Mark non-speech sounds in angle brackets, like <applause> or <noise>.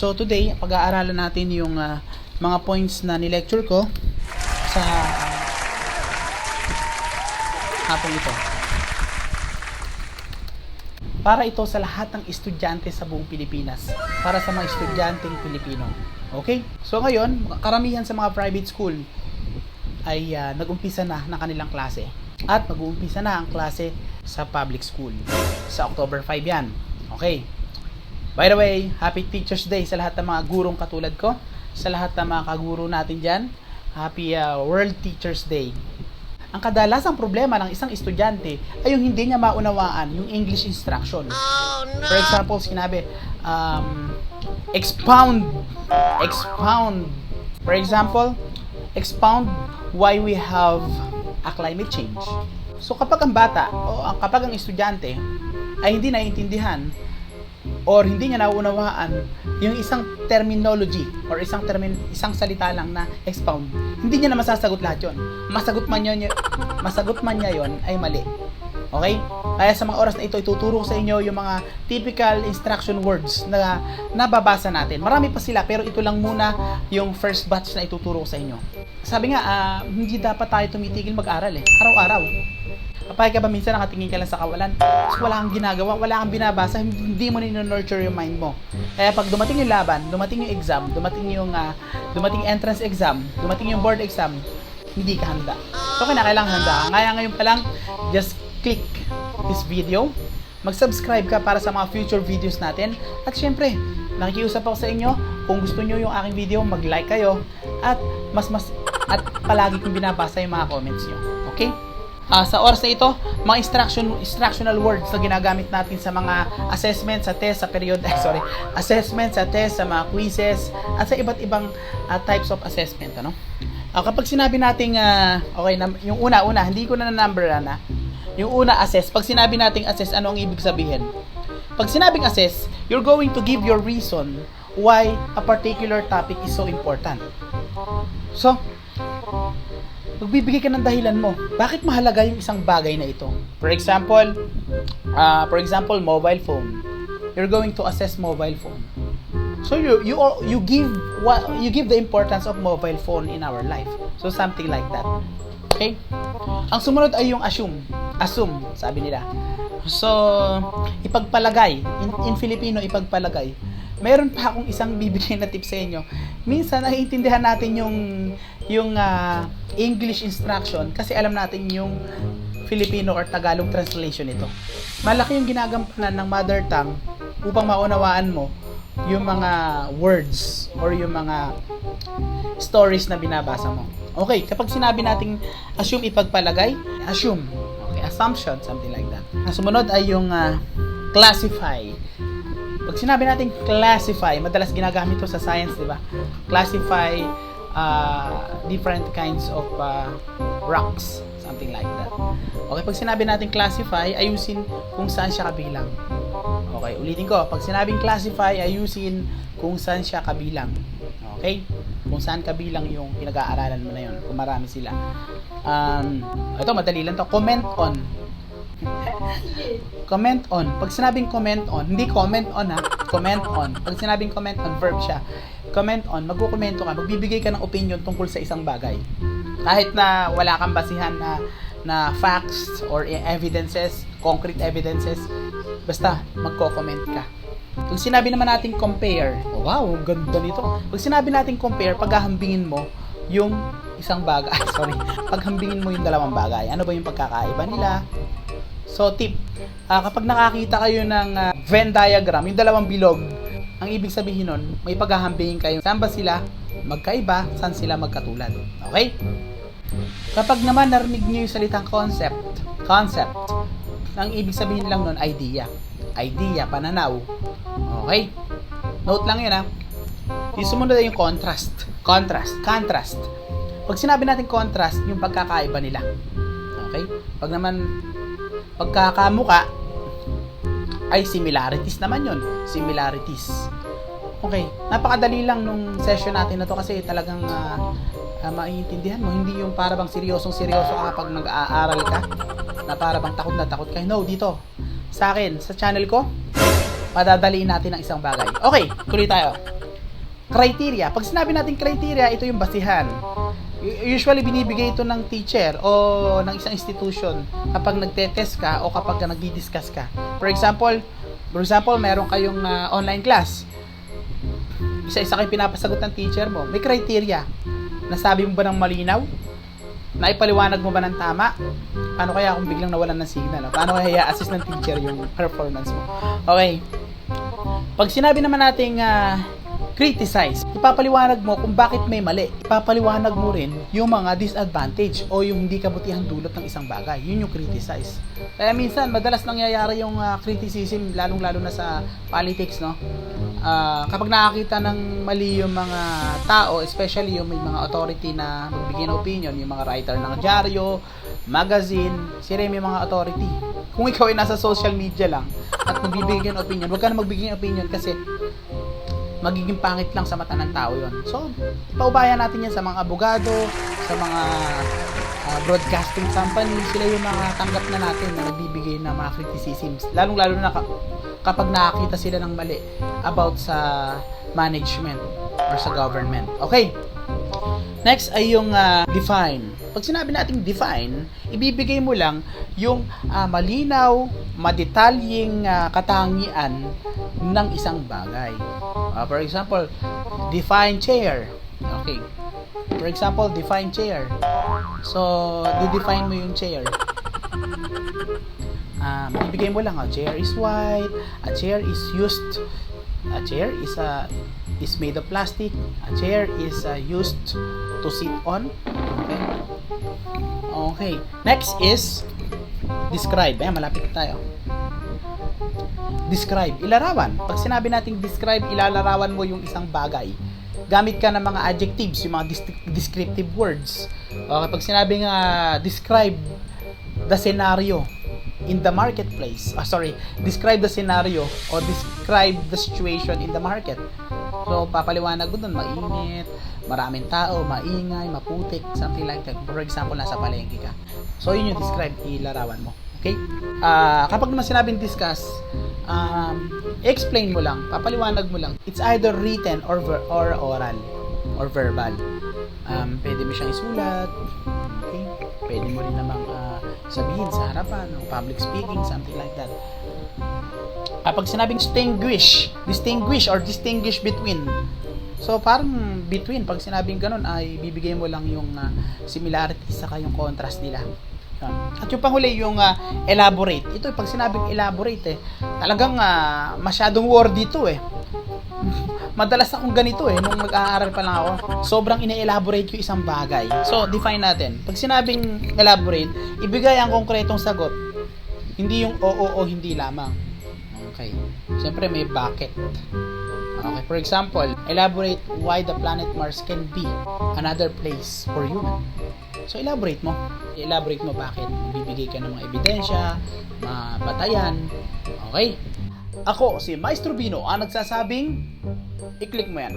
So today, pag-aaralan natin yung ah, mga points na ni-lecture ko sa hapong ito. Para ito sa lahat ng estudyante sa buong Pilipinas. Para sa mga estudyanteng Pilipino. Okay? So ngayon, karamihan sa mga private school ay ah, nag-umpisa na ng kanilang klase. At mag-uumpisa na ang klase sa public school. Sa October 5 yan. Okay. By the way, Happy Teacher's Day sa lahat ng mga gurong katulad ko. Sa lahat ng mga kaguro natin dyan. Happy ah, World Teacher's Day. Ang kadalasang problema ng isang estudyante ay yung hindi niya maunawaan yung English instruction. For example, sinabi, um, expound, expound. For example, expound why we have a climate change. So kapag ang bata o ang kapag ang estudyante ay hindi naiintindihan or hindi niya nauunawaan yung isang terminology or isang termin isang salita lang na expound, hindi niya na masasagot lahat 'yon. Masagot man yun, masagot man niya 'yon ay mali. Okay? Kaya sa mga oras na ito, ituturo sa inyo yung mga typical instruction words na nababasa natin. Marami pa sila, pero ito lang muna yung first batch na ituturo sa inyo. Sabi nga, ah, hindi dapat tayo tumitigil mag-aral eh. Araw-araw. Kapag ka ba minsan nakatingin ka lang sa kawalan, wala kang ginagawa, wala kang binabasa, hindi mo nino-nurture yung mind mo. Kaya pag dumating yung laban, dumating yung exam, dumating yung ah, dumating entrance exam, dumating yung board exam, hindi ka handa. So kailangan handa. ka. Kaya ngayon pa lang, just click this video, mag-subscribe ka para sa mga future videos natin. At syempre, nakikiusap ako sa inyo, kung gusto nyo yung aking video, mag-like kayo at mas mas at palagi kong binabasa yung mga comments nyo. Okay? Ah, sa oras na ito, mga instruction instructional words na ginagamit natin sa mga assessment, sa test, sa period, ay, <laughs> sorry, assessment, sa test, sa mga quizzes, at sa iba't ibang ah, types of assessment, ano? Ah, kapag sinabi nating ah, okay, nam- yung una-una, hindi ko na na-number na, yung una assess, pag sinabi nating assess, ano ang ibig sabihin? Pag sinabing assess, you're going to give your reason why a particular topic is so important. So, magbibigay ka ng dahilan mo. Bakit mahalaga yung isang bagay na ito? For example, uh, for example, mobile phone. You're going to assess mobile phone. So you you you give what you give the importance of mobile phone in our life. So something like that. Okay? Ang sumunod ay yung assume. Assume, sabi nila. So, ipagpalagay. In, in Filipino, ipagpalagay. Meron pa akong isang bibigay na tip sa inyo. Minsan, naiintindihan natin yung, yung ah, English instruction kasi alam natin yung Filipino or Tagalog translation nito. Malaki yung ginagampanan ng mother tongue upang maunawaan mo yung mga words or yung mga stories na binabasa mo. Okay, kapag sinabi nating assume ipagpalagay, assume. Okay, assumption, something like that. Ang sumunod ay yung ah, classify. Pag sinabi nating classify, madalas ginagamit to sa science, di ba? Classify ah, different kinds of ah, rocks, something like that. Okay, pag sinabi natin classify, ayusin kung saan siya kabilang. Okay, ulitin ko. Pag sinabing classify, ayusin kung saan siya kabilang. Okay? Kung saan kabilang yung pinag-aaralan mo na yun. Kung marami sila. Um, ito, madali lang to. Comment on. <laughs> comment on. Pag sinabing comment on, hindi comment on ha. Comment on. Pag sinabing comment on, verb siya. Comment on, magkukomento ka, magbibigay ka ng opinion tungkol sa isang bagay. Kahit na wala kang basihan na na facts or evidences, concrete evidences, basta magko-comment ka. Pag sinabi naman natin compare, oh, wow, ang ganda nito. Pag sinabi natin compare, paghahambingin mo yung isang bagay, <laughs> sorry, paghambingin mo yung dalawang bagay. Ano ba yung pagkakaiba nila? So, tip, ah, kapag nakakita kayo ng ah, Venn diagram, yung dalawang bilog, ang ibig sabihin nun, may paghahambingin kayo. Saan ba sila magkaiba? Saan sila magkatulad? Okay? Kapag naman narinig niyo yung salitang concept, concept, ang ibig sabihin lang nun, idea. Idea, pananaw. Okay? Note lang yun ha. Yung sumunod ay yung contrast. Contrast. Contrast. Pag sinabi natin contrast, yung pagkakaiba nila. Okay? Pag naman pagkakamuka, ay similarities naman yon Similarities. Okay. Napakadali lang nung session natin na to kasi talagang ah, ah, maiintindihan mo. Hindi yung para bang seryosong seryoso ka kapag mag-aaral ka. Na para bang takot na takot ka. No, dito. Sa akin, sa channel ko, padadaliin natin ang isang bagay. Okay, tuloy tayo. Criteria. Pag sinabi natin criteria, ito yung basihan. Usually, binibigay ito ng teacher o ng isang institution kapag nagte-test ka o kapag nagdi-discuss ka. For example, for example, meron kayong ah, online class. Isa-isa kayo pinapasagot ng teacher mo. May criteria. Nasabi mo ba ng malinaw? Naipaliwanag mo ba ng tama? Paano kaya kung biglang nawalan ng signal? no? Paano kaya i-assist ng teacher yung performance mo? Okay. Pag sinabi naman nating ah, criticize, ipapaliwanag mo kung bakit may mali. Ipapaliwanag mo rin yung mga disadvantage o yung hindi kabutihang dulot ng isang bagay. Yun yung criticize. Kaya minsan, madalas nangyayari yung ah, criticism, lalong-lalo na sa politics, no? Ah, kapag nakakita ng mali yung mga tao, especially yung may mga authority na magbigay ng opinion, yung mga writer ng dyaryo, magazine, sila yung may mga authority. Kung ikaw ay nasa social media lang at magbibigay ng opinion, huwag ka na magbigay ng opinion kasi magiging pangit lang sa mata ng tao yon. So, paubayan natin yan sa mga abogado, sa mga ah, broadcasting company, sila yung mga tanggap na natin na nagbibigay ng mga criticisms. Lalong-lalo na ka- kapag nakakita sila ng mali about sa management or sa government. Okay. Next ay yung ah, define. Pag sinabi nating define, ibibigay mo lang yung ah, malinaw, madetalyeng ah, katangian ng isang bagay. Ah, for example, define chair. Okay. For example, define chair. So, di-define mo yung chair. Um, ibigay mo lang, a chair is white, a chair is used, a chair is a is made of plastic, a chair is uh, used to sit on. Okay. Okay. Next is describe. Ayan, malapit tayo. Describe. Ilarawan. Pag sinabi nating describe, ilalarawan mo yung isang bagay. Gamit ka ng mga adjectives, yung mga descriptive words. Okay, pag sinabi nga describe the scenario in the marketplace. Ah, sorry, describe the scenario or describe the situation in the market. So, papaliwanag ko dun, mainit, maraming tao, maingay, maputik, something like that. For example, nasa palengke ka. So, yun yung describe, ilarawan mo. Okay? Ah, kapag naman sinabing discuss, um, explain mo lang, papaliwanag mo lang. It's either written or ver- or oral or verbal. Um, pwede mo siyang isulat. Okay? Pwede mo rin namang ah, sabihin sa harapan, public speaking, something like that. Kapag sinabing distinguish, distinguish or distinguish between. So parang between pag sinabing ganun ay bibigay mo lang yung ah, similarity saka yung contrast nila. At yung panghuli yung ah, elaborate. Ito pag sinabing elaborate eh, talagang ah, masyadong word dito eh. Madalas akong ganito eh, nung mag-aaral pa lang ako. Sobrang ine-elaborate yung isang bagay. So, define natin. Pag sinabing elaborate, ibigay ang konkretong sagot. Hindi yung oo o hindi lamang. Okay. Siyempre may bakit. Okay, for example, elaborate why the planet Mars can be another place for human. So, elaborate mo. Elaborate mo bakit. Bibigay ka ng mga ebidensya, mga batayan. Okay? Ako, si Maestro Bino, ang nagsasabing, i-click mo yan.